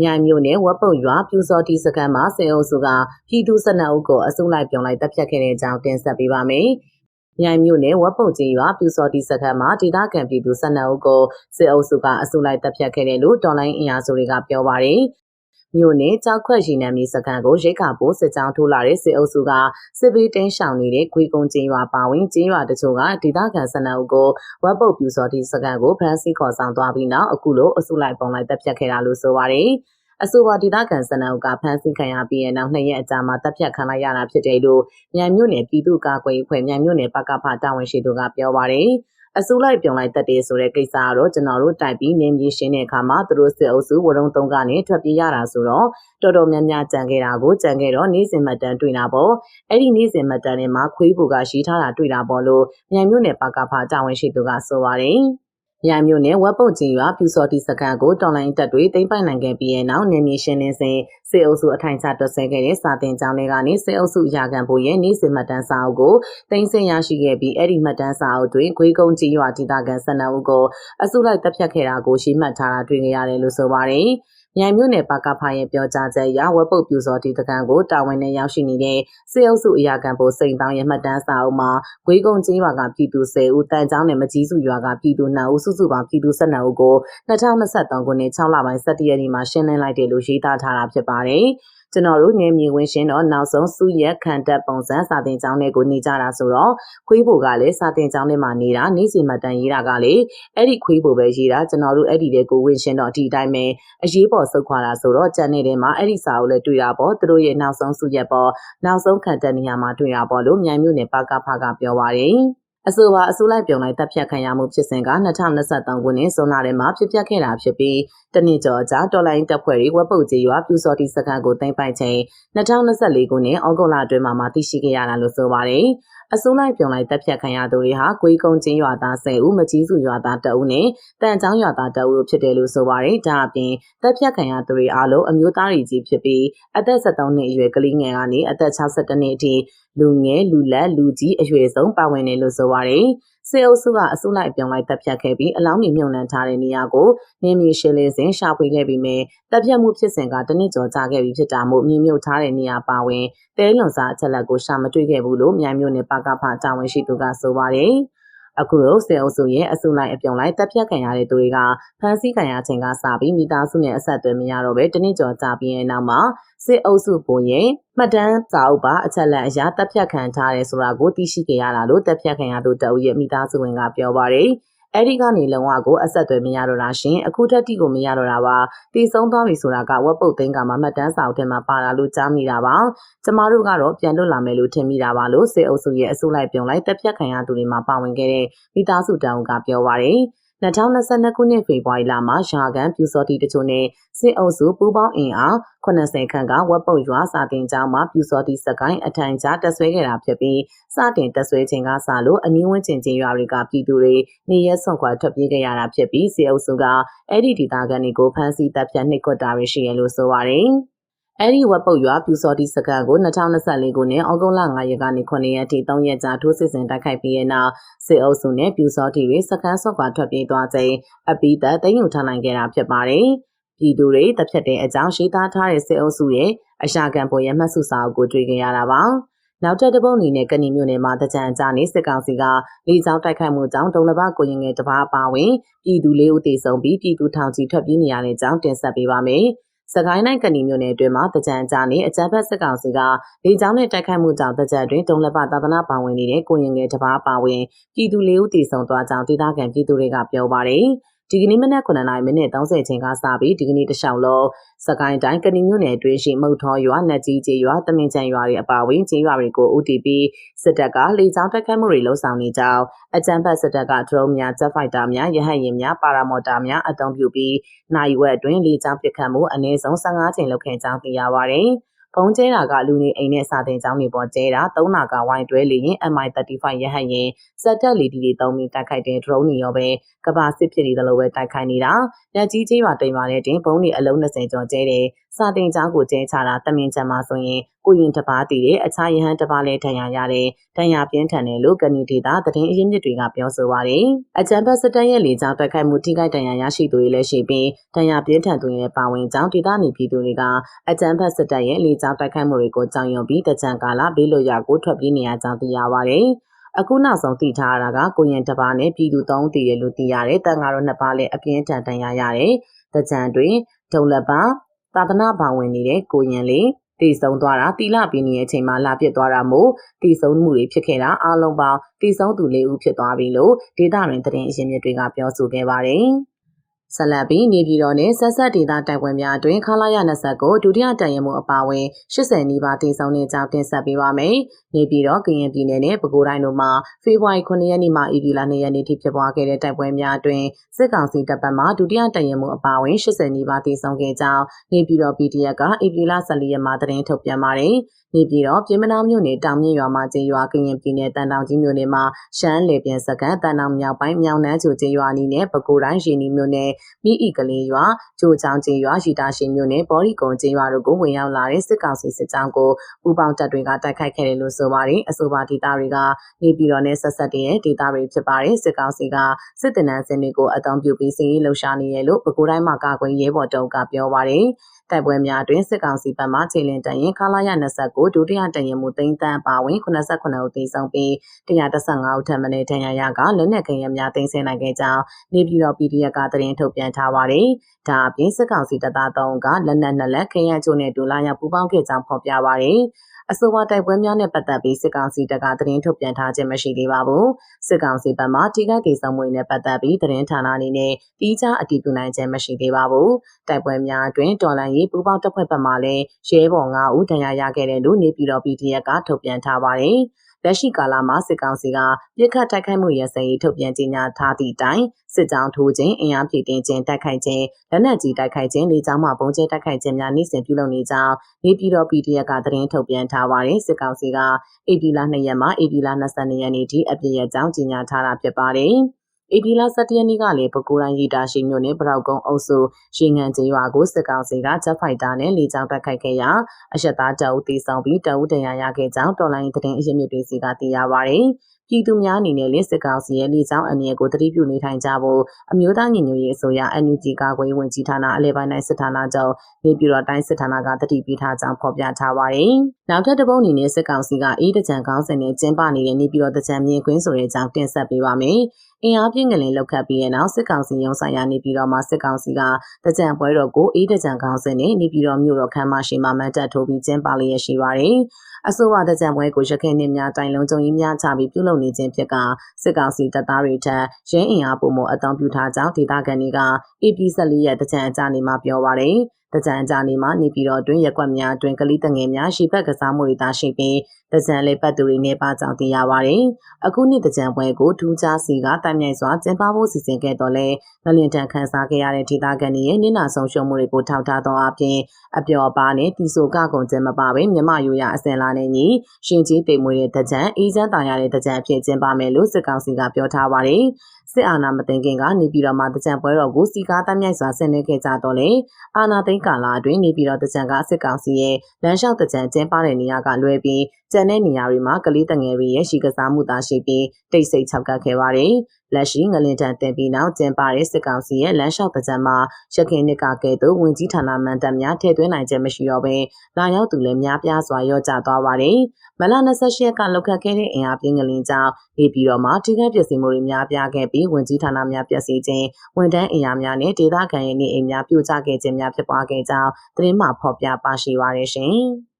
မြိုင်မြို့နယ်ဝက်ပုတ်ရွာပြူစော်တီစခန်းမှာစေအုပ်စုကပြည်သူ12ဦးကိုအစုလိုက်ပြုံလိုက်တပ်ဖြတ်ခဲ့တဲ့အကြောင်းတင်ဆက်ပေးပါမယ်။မြိုင်မြို့နယ်ဝက်ပုတ်ကြီးရွာပြူစော်တီစခန်းမှာဒေသခံပြည်သူ12ဦးကိုစေအုပ်စုကအစုလိုက်တပ်ဖြတ်ခဲ့တယ်လို့တော်လိုင်းအင်အားစုတွေကပြောပါရယ်။ မြို့နယ်ကြောက်ခွက်ရီနံမီစခန်းကိုရိတ်ခါပိုးစစ်ကြောင်းထိုးလာတဲ့စစ်အုပ်စုကစစ်ပေးတင်းရှောင်နေတဲ့ခွေကုံကျင်းရွာပါဝင်ကျင်းရွာတချို့ကဒေသခံ12ဦးကိုဝက်ပုတ်ပြူစော်တီစခန်းကိုဖမ်းဆီးခေါ်ဆောင်သွားပြီးနောက်အခုလိုအစုလိုက်ပုံလိုက်တပ်ဖြတ်ခဲ့တာလို့ဆိုပါရယ်။အဆိုပါဒေသခံစနအုပ်ကဖမ်းဆီးခံရပြီးတဲ့နောက်နှစ်ရက်အကြာမှာတပ်ဖြတ်ခံလိုက်ရတာဖြစ်တယ်လို့မြန်မြို့နယ်ပြည်သူ့ကာကွယ်ရေးဖွဲ့မြန်မြို့နယ်ပကဖတာဝန်ရှိသူကပြောပါတယ် အစိုးလိုက်ပြုံလိုက်တက်တယ်ဆိုတဲ့ကိစ္စကတော့ကျွန်တော်တို့တိုက်ပြီးနေမြေရှင်းတဲ့အခါမှာသူတို့စစ်အုပ်စုဝရုံသုံးကနေထွက်ပြေးရတာဆိုတော့တော်တော်များများကြံခဲ့တာကိုကြံခဲ့တော့နေ့စဉ်မှတ်တမ်းတွေ့တာပေါ့အဲ့ဒီနေ့စဉ်မှတ်တမ်းတွေမှာခွေးဘူကရှိထားတာတွေ့တာပေါ့လို့မြန်မြို့နယ်ပကဖတာဝန်ရှိသူကဆိုပါတယ် မြိုင်မြို့နယ်ဝက်ပုတ်ကြီးရွာပြူစော်တီစကန်ကိုတော်လိုင်းတပ်တွေသိမ်းပိုက်နိုင်ခဲ့ပြီးတဲ့နောက်နေမြေရှင်းလင်းစဉ်စေအုပ်စုအထိုင်ချတွက်ဆဲခဲ့တဲ့စာတင်ကျောင်းတွေကနေစေအုပ်စုရာခံဖို့ရဲ့နေ့စဉ်မှတ်တမ်းစာအုပ်ကိုတင်ဆက်ရရှိခဲ့ပြီးအဲ့ဒီမှတ်တမ်းစာအုပ်တွင်ဂွေးကုန်းကြီးရွာဒေသခံ12ဦးကိုအစုလိုက်တပ်ဖြတ်ခဲ့တာကိုရှိမှတ်ထားတာတွေ့ကြရတယ်လို့ဆိုပါတယ်။ မြိုင်မြို့နယ်ပါကဖာရဲ့ပြောကြားချက်အရဝက်ပုတ်ပြူစော်တီတကန်ကိုတာဝန်နဲ့ရောက်ရှိနေတဲ့စေအုပ်စုအရာခံပိုစိန်တောင်းရဲ့မှတ်တမ်းစာအုပ်မှာဂွေးကုန်းချင်းရွာကပြည်သူ10ဦးတန်ချောင်းနဲ့မကြီးစုရွာကပြည်သူ9ဦးစုစုပေါင်းပြည်သူ12ဦးကို2023ခုနှစ်6လပိုင်း17ရက်နေ့မှာရှင်းလင်းလိုက်တယ်လို့ရေးသားထားတာဖြစ်ပါတယ်။ ကျွန်တော်တို့ငယ်မြေဝင်ရှင်းတော့နောက်ဆုံးစုရက်ခံတက်ပုံစံစာတင်ကျောင်းတွေကိုနေကြတာဆိုတော့ခွေးဘိုကလည်းစာတင်ကျောင်းထဲမှာနေတာနေ့စီမှတ်တမ်းရေးတာကလေအဲ့ဒီခွေးဘိုပဲရေးတာကျွန်တော်တို့အဲ့ဒီတဲ့ကိုဝင်ရှင်းတော့ဒီတိုင်းပဲအရေးပေါ်ဆုတ်ခွာတာဆိုတော့ကြံနေတဲ့မှာအဲ့ဒီစာအုပ်လည်းတွေ့တာပေါ့သူတို့ရဲ့နောက်ဆုံးစုရက်ပေါ့နောက်ဆုံးခံတက်နေရမှာတွေ့တာပေါ့လို့မြိုင်မြို့နယ်ပါကဖကပြောပါတယ် အဆိုပါအစိုးလိုက်ပြုံလိုက်တပ်ဖြတ်ခံရမှုဖြစ်စဉ်က2023ခုနှစ်ဇွန်လထဲမှာဖြစ်ပျက်ခဲ့တာဖြစ်ပြီးတနစ်ကျော်အကြာတော်လိုင်းတပ်ဖွဲ့တွေဝက်ပုတ်ကြီးရွာပြူစော်တီစခန်းကိုသိမ်းပိုက်ချိန်2024ခုနှစ်ဩဂုတ်လအတွင်းမှာသိရှိခဲ့ရတာလို့ဆိုပါတယ်။အစိုးလိုက်ပြုံလိုက်တပ်ဖြတ်ခံရသူတွေဟာကွေးကုန်းချင်းရွာသား10ဦးမကြီးစုရွာသား2ဦးနဲ့တန်ချောင်းရွာသား2ဦးတို့ဖြစ်တယ်လို့ဆိုပါတယ်။ဒါအပြင်တပ်ဖြတ်ခံရသူတွေအားလုံးအမျိုးသားတွေကြီးဖြစ်ပြီးအသက်73နှစ်အရွယ်ကလေးငယ်ကနေအသက်62နှစ်အထိလူငယ်လူလက်လူကြီးအရွယ်ဆုံးပါဝင်တယ်လို့ဆိုပါတယ်။ စေအုပ်စုကအစုလိုက်ပြောင်းလိုက်တပ်ဖြတ်ခဲ့ပြီးအလောင်းတွေမြုံနှံထားတဲ့နေရာကိုနေမြေရှင်းလင်းစဉ်ရှာဖွေခဲ့ပြီးမြဲတပ်ဖြတ်မှုဖြစ်စဉ်ကတနစ်ကျော်ကြာခဲ့ပြီးဖြစ်တာမို့မြင်မြုပ်ထားတဲ့နေရာပါဝင်တဲလွန်စာအချက်လက်ကိုရှာမတွေ့ခဲ့ဘူးလို့မြိုင်မြို့နယ်ပါကဖတာဝန်ရှိသူကဆိုပါတယ်။ အခုလိုစေအုပ်စုရဲ့အစုလိုက်အပြုံလိုက်တပ်ဖြတ်ခံရတဲ့သူတွေကဖမ်းဆီးခံရချိန်ကစပြီးမိသားစုနဲ့အဆက်အသွယ်မရတော့ပဲတနစ်ကျော်ကြာပြီးတဲ့နောက်မှာစစ်အုပ်စုပုံရဲ့မှတ်တမ်းစာအုပ်ပါအချက်လက်အရာတပ်ဖြတ်ခံထားတယ်ဆိုတာကိုသိရှိခဲ့ရတာလို့တပ်ဖြတ်ခံရသူတအုပ်ရဲ့မိသားစုဝင်ကပြောပါတယ်။ အဲ့ဒီကနေလုံဝကိုအဆက်အသွယ်မရတော့တာရှင်အခုထက်တိကိုမရတော့တာပါတည်ဆုံးသွားပြီဆိုတာကဝက်ပုတ်သိန်းကမှမှတ်တမ်းစာအုပ်ထဲမှာပါလာလို့ကြားမိတာပါကျမတို့ကတော့ပြန်လွတ်လာမယ်လို့ထင်မိတာပါလို့စေအုပ်စုရဲ့အစုလိုက်ပြုံလိုက်တက်ဖြတ်ခံရသူတွေမှာပါဝင်ခဲ့တဲ့မိသားစုတောင်ကပြောပါရယ် 2022ခုနှစ်ဖေဖော်ဝါရီလမှာရာကန်ပြူစောတီတချို့နဲ့စစ်အုပ်စုပူးပေါင်းအင်အား80ခန့်ကဝက်ပုတ်ရွာစာတင်ကျောင်းမှာပြူစောတီစကိုင်းအထိုင်ကြားတက်ဆွဲခဲ့တာဖြစ်ပြီးစတင်တက်ဆွဲချိန်ကစလို့အနီးဝန်းကျင်ချင်းရွာတွေကပြည်သူတွေနေရဲဆွန့်ခွာထွက်ပြေးခဲ့ရတာဖြစ်ပြီးစစ်အုပ်စုကအဲ့ဒီဒေသခံတွေကိုဖမ်းဆီးတပ်ဖြတ်နှိပ်ကွပ်တာတွေရှိရလို့ဆိုပါတယ်။ အဲ့ဒီဝက်ပုတ်ရွာပြူစော်တီစကန်ကို2024ခုနှစ်ဩဂုတ်လ9ရက်ကနေ9ရက်ထိ3ရက်ကြာထိုးစစ်ဆင်တိုက်ခိုက်ပြီးတဲ့နောက်စစ်အုပ်စုနဲ့ပြူစော်တီတွေစကန်ဆော့ကွာထွက်ပြေးသွားချိန်အပိသက်သိမ်းယူထားနိုင်ခဲ့တာဖြစ်ပါတယ်။ပြည်သူတွေတပ်ဖြတ်တဲ့အကြောင်းရှိသားထားတဲ့စစ်အုပ်စုရဲ့အရှာခံပေါ်ရဲ့မှတ်စုစာအုပ်ကိုတွေ့ကြရတာပါ။နောက်ထပ်တပုတ်အနေနဲ့ကဏီမျိုးနယ်မှာတကြံအကြနေစစ်ကောင်စီကလေကြောင်းတိုက်ခိုက်မှုကြောင့်ဒုံလဘကိုရင်ငယ်တပါးပါဝင်ပြည်သူလေးဦးသေဆုံးပြီးပြည်သူထောင်ချီထွက်ပြေးနေရတဲ့အကြောင်းတင်ဆက်ပေးပါမယ်။ စကိုင်းတိုင်းကဏီမြို့နယ်အတွင်းမှာတကြံကြားနေအကြမ်းဖက်စစ်ကောင်စီကလေကြောင်းနဲ့တိုက်ခိုက်မှုကြောင့်တကြံတွင်တုံလက်ပသာသနာပါဝင်နေတဲ့ကိုရင်ငယ်တပါးပါဝင်ပြည်သူလေးဦးတည်ဆုံသွားကြောင်းဒေသခံပြည်သူတွေကပြောပါတယ်။ ဒီကနေ့မနက်9:00နာရီမိနစ်30ချိန်ကစပြီးဒီကနေ့တလျှောက်လုံးစကိုင်းတိုင်းကဏီမြို့နယ်အတွင်းရှိမုတ်ထောရွာ၊နတ်ကြီးကျေးရွာ၊တမင်ချံရွာတွေအပါအဝင်ကျေးရွာတွေကို OTP စစ်တပ်ကလေကြောင်းတိုက်ခိုက်မှုတွေလှုံ့ဆော်နေကြောင်းအကြမ်းဖက်စစ်တပ်ကဒရုန်းများ၊ဂျက်ဖိုက်တာများ၊ရဟတ်ယာဉ်များ၊ပါရာမော်တာများအသုံးပြုပြီးနိုင်ဝက်အတွင်းလေကြောင်းပစ်ခတ်မှုအနည်းဆုံး15ချိန်လုပ်ခဲ့ကြောင်းသိရပါဗျ။ ဖုံးကျဲတာကလူနေအိမ်နဲ့စာတင်ကျောင်းတွေပေါ်ကျဲတာသုံးနာကဝိုင်းတွဲလေရင် MI35 ရဟတ်ရင်စက်တက်လီဒီတွေသုံးပြီးတိုက်ခိုက်တဲ့ drone တွေရောပဲကဘာစစ်ဖြစ်နေတယ်လို့ပဲတိုက်ခိုက်နေတာလက်ကြီးကြီးရွာတိမ်ပါတဲ့တင်ဘုံတွေအလုံး20ကျော်ကျဲတယ် စာတင်ကျောင်းကိုကျဲချတာတမင်ချမ်းမှာဆိုရင်ကိုရင်တစ်ပါးတည်တဲ့အခြားရဟန်းတစ်ပါးလည်းဒဏ်ရာရတယ်။ဒဏ်ရာပြင်းထန်တယ်လို့ကဏီဒေတာသတင်းအရင်းမြစ်တွေကပြောဆိုပါတယ်။အကြံဖက်စစ်တပ်ရဲ့လေကြောင်းတိုက်ခိုက်မှုထိခိုက်ဒဏ်ရာရရှိသူတွေလည်းရှိပြီးဒဏ်ရာပြင်းထန်သူတွေလည်းပါဝင်ကြောင်းဒေသနေပြည်သူတွေကအကြံဖက်စစ်တပ်ရဲ့လေကြောင်းတိုက်ခိုက်မှုတွေကိုကြောင်ရုံပြီးတကြံကာလဘေးလွတ်ရာကိုထွက်ပြေးနေရကြောင်းသိရပါတယ်။အခုနောက်ဆုံးသိထားရတာကကိုရင်တစ်ပါးနဲ့ပြည်သူသုံးတည်ရလို့သိရတယ်။တန်ဃာတော်နှစ်ပါးလည်းအပြင်းထန်ဒဏ်ရာရတယ်။တကြံတွင်ဒုံလက်ပါ သာသနာ့ဘောင်ဝင်နေတဲ့ကိုရင်လေးတည်ဆုံသွားတာတီလာပင်းနေတဲ့အချိန်မှာလာပြစ်သွားတာမို့တည်ဆုံမှုတွေဖြစ်ခဲ့တာအလုံးပေါင်းတည်ဆုံသူ၄ဦးဖြစ်သွားပြီလို့ဒေတာတွင်သတင်းအရင်းမြစ်တွေကပြောဆိုခဲ့ပါတယ်။ ဆက်လက်ပြီးနေပြည်တော်နဲ့ဆက်ဆက်ဒေသတိုက်ပွဲများအတွင်းခလာရ20ကိုဒုတိယတန်ရမှုအပါအဝင်80နီးပါးတည်ဆောင်နေကြောင်းတင်ဆက်ပေးပါမယ်။နေပြည်တော်ကရင်ပြည်နယ်နဲ့ပဲခူးတိုင်းတို့မှာဖေဖော်ဝါရီ9ရက်နေ့မှဧပြီလ2ရက်နေ့ထိဖြစ်ပွားခဲ့တဲ့တိုက်ပွဲများအတွင်းစစ်ကောင်စီတပ်ပတ်မှဒုတိယတန်ရမှုအပါအဝင်80နီးပါးတည်ဆောင်ခဲ့ကြောင်းနေပြည်တော် PDF ကဧပြီလ14ရက်မှာသတင်းထုတ်ပြန်ပါတယ်။ နေပြည်တော်ပြည်မနာမြို့နယ်တောင်မြင့်ရွာမှာကျေးရွာကရင်ပြည်နယ်တန်တောင်ကြီးမြို့နယ်မှာရှမ်းလေပြန်စကန်တန်တောင်မြောက်ပိုင်းမြောင်နှန်းချိုကျေးရွာနီးနဲ့ပဲခူးတိုင်းရင်းနီမြို့နယ်မိဤကလေးရွာကျိုချောင်းကျေးရွာရှိတာရှိမြို့နယ်ပေါ်ရီကုံကျေးရွာတို့ကိုဝင်ရောက်လာတဲ့စစ်ကောင်စီစစ်ကြောင်းကိုပူပေါင်းတပ်တွေကတိုက်ခိုက်ခဲ့တယ်လို့ဆိုပါတယ်အဆိုပါဒေသတွေကနေပြည်တော်နဲ့ဆက်ဆက်တဲ့ဒေသတွေဖြစ်ပါတယ်စစ်ကောင်စီကစစ်တပ်နန်းစင်တွေကိုအသုံးပြုပြီးစီးရေးလှုပ်ရှားနေရလို့ပဲခူးတိုင်းမှာကာကွယ်ရေးဘော်တုံးကပြောပါတယ်တိုက်ပွဲများတွင်စစ်ကောင်စီဘက်မှခြေလင်တန်ရင်ခလာရ29ဒုတိယတန်ရင်မူသိန်းတန်းပါဝင်89ဦးသေဆုံးပြီး115ဦးထပ်မံဒဏ်ရာရကလက်နက်ခဲယမ်းများသိမ်းဆည်းနိုင်ခဲ့ကြောင်းနေပြည်တော် PDF ကသတင်းထုတ်ပြန်ထားပါတယ်။ဒါအပြင်စစ်ကောင်စီတပ်သား3ကလက်နက်နှစ်လက်ခဲယမ်းချို့နဲ့ဒူလာရပူးပေါင်းခဲ့ကြောင်းဖော်ပြပါတယ်။ အဆိုပါတိုက်ပွဲများနဲ့ပတ်သက်ပြီးစစ်ကောင်စီတပ်ကသတင်းထုတ်ပြန်ထားခြင်းမရှိသေးပါဘူးစစ်ကောင်စီဘက်မှထိခိုက်ဒေဆုံးမှုနဲ့ပတ်သက်ပြီးသတင်းဌာနအနေနဲ့တီးခြားအတည်ပြုနိုင်ခြင်းမရှိသေးပါဘူးတိုက်ပွဲများအတွင်းတော်လန်ရေးပူးပေါင်းတပ်ဖွဲ့ဘက်မှလည်းရဲဘော်9ဦးဒဏ်ရာရခဲ့တယ်လို့နေပြည်တော် PDF ကထုတ်ပြန်ထားပါတယ် လက်ရှိကာလမှာစစ်ကောင်စီကပြစ်ခတ်တိုက်ခိုက်မှုရစရေးထုတ်ပြန်ကြေညာထားသည့်အတိုင်းစစ်ကြောင်းထိုးခြင်းအင်အားဖြည့်တင်းခြင်းတိုက်ခိုက်ခြင်းလက်နက်ကြီးတိုက်ခိုက်ခြင်းလေကြောင်းမှပုံကျဲတိုက်ခိုက်ခြင်းများနေ့စဉ်ပြုလုပ်နေကြောင်းနေပြည်တော် PDF ကသတင်းထုတ်ပြန်ထားပါတယ်စစ်ကောင်စီက AP လ2ရက်မှ AP လ22ရက်နေ့ထိအပြည့်အကြောင်းကြေညာထားတာဖြစ်ပါတယ် ဧပြီလ17ရက်နေ့ကလည်းပဲခူးတိုင်းရီတာရှိမြို့နယ်ပရောက်ကုန်းအုပ်စုရေငန်ကျေးရွာကိုစစ်ကောင်စီကဂျက်ဖိုက်တာနဲ့လေကြောင်းတိုက်ခိုက်ခဲ့ရာအရှက်သားတအုပ်တီဆောင်ပြီးတအုပ်တရရခဲ့ကြောင်းတော်လိုင်းသတင်းအရင်းမြစ်တွေစီကသိရပါဗျ။ပြည်သူများအနေနဲ့လည်းစစ်ကောင်စီရဲ့လေကြောင်းအနေကိုတတိပြုနေထိုင်ကြဖို့အမျိုးသားညီညွတ်ရေးအစိုးရ NUG ကာကွယ်ရေးဝန်ကြီးဌာနအလဲပိုင်းတိုင်းစစ်ဌာနချုပ်နေပြည်တော်တိုင်းစစ်ဌာနကတတိပြုထားကြောင်းဖော်ပြထားပါတယ်။နောက်ထပ်တစ်ပုဒ်အနေနဲ့စစ်ကောင်စီကအေးတကြံကောင်းစင်နဲ့ကျင်းပနေတဲ့နေပြည်တော်တကြံမြင်ကွင်းဆိုတဲ့အကြောင်းတင်ဆက်ပေးပါမယ်။အင်အားပြင်းကလေးလောက်ခတ်ပြီးတဲ့နောက်စစ်ကောင်စီရုံးဆိုင်ရာနေပြည်တော်မှာစစ်ကောင်စီကတကြံပွဲတော်ကိုအေးတကြံကောင်းစင်နဲ့နေပြည်တော်မြို့တော်ခမ်းမရှိမှမတ်တက်ထိုးပြီးကျင်းပလျက်ရှိပါတယ်။ အဆိုပါတကြံပွဲကိုရခိုင်နေများတိုင်လုံးကျုံကြီးများချပြီးပြုလုပ်နေခြင်းဖြစ်ကစစ်ကောင်စီတပ်သားတွေထက်ရင်းအင်အားပုံမအတောင်ပြုထားကြောင်းဒေသခံတွေက AP14 ရဲ့တကြံအကြနေမှာပြောပါတယ်။ တကြံအကြနေမှာနေပြည်တော်တွင်ရက်ွက်များတွင်ကလေးတငယ်များရှိဘက်ကစားမှုတွေသာရှိပြီးတကြံလေးပတ်သူတွေနေပါကြောင်းသိရပါတယ်။အခုနှစ်တကြံပွဲကိုထူးခြားစီကတိုင်မြိုင်စွာကျင်းပဖို့စီစဉ်ခဲ့တော့လဲငလင်တန်ခန်းစားခဲ့ရတဲ့ဒေသခံတွေရဲ့နင့်နာဆုံးရှုံးမှုတွေကိုထောက်ထားသောအပြင်အပျော်ပါနဲ့တီဆိုကကုန်ကျင်းမပါပဲမြမရိုးရအစင်လာနေညီရှင်ကြီးတိမ်မွေတဲ့တကြံအေးချမ်းတာရတဲ့တကြံအဖြစ်ကျင်းပမယ်လို့စစ်ကောင်စီကပြောထားပါတယ်။ စစ်အာဏာမသိမ်းခင်ကနေပြည်တော်မှာတကြံပွဲတော်ကိုစီကားတမ်းမြိုက်စွာဆင်နွှဲခဲ့ကြတော့လေအာဏာသိမ်းကာလအတွင်းနေပြည်တော်တကြံကစစ်ကောင်စီရဲ့လမ်းလျှောက်တကြံကျင်းပတဲ့နေရာကလွဲပြီးကျန်တဲ့နေရာတွေမှာကလေးတငယ်တွေရဲ့ရှိကစားမှုသာရှိပြီးတိတ်ဆိတ်ခြောက်ကပ်ခဲ့ပါတယ် လက်ရှိငလင်တန်တင်ပြီးနောက်ကျင်းပတဲ့စစ်ကောင်စီရဲ့လမ်းလျှောက်တကြံမှာရခိုင်နှစ်ကကဲ့သို့ဝင်ကြီးဌာနမှန်တပ်များထည့်သွင်းနိုင်ခြင်းမရှိတော့ဘဲလာရောက်သူလည်းများပြားစွာရော့ကျသွားပါတယ်။မလ28ရက်ကလောက်ခတ်ခဲ့တဲ့အင်အားပြင်းငလင်ကြောင့်နေပြည်တော်မှာထိခိုက်ပျက်စီးမှုတွေများပြားခဲ့ပြီးဝင်ကြီးဌာနများပျက်စီးခြင်းဝန်ထမ်းအင်အားများနဲ့ဒေသခံရဲ့နေအိမ်များပြိုကျခဲ့ခြင်းများဖြစ်ပွားခဲ့ကြောင်းသတင်းမှဖော်ပြပါရှိပါရရှင်။